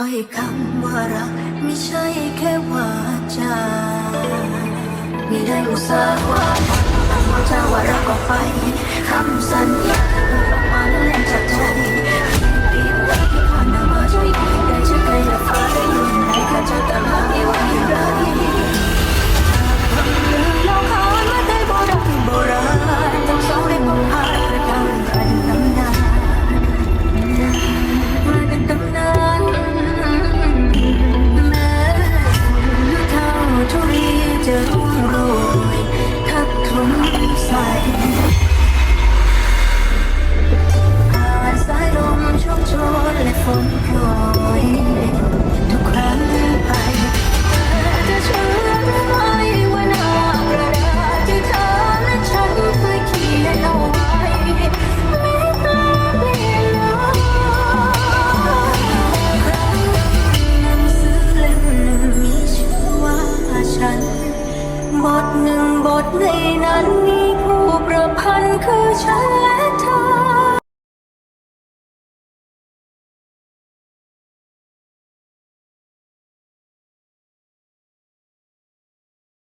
ถ้อยคำว่ารักไม่ใช่แค่วาจาไม่ได้อุตสาห์วา บทหนึ่งบทในนั้นมีผู้ประพันธ์คือฉัน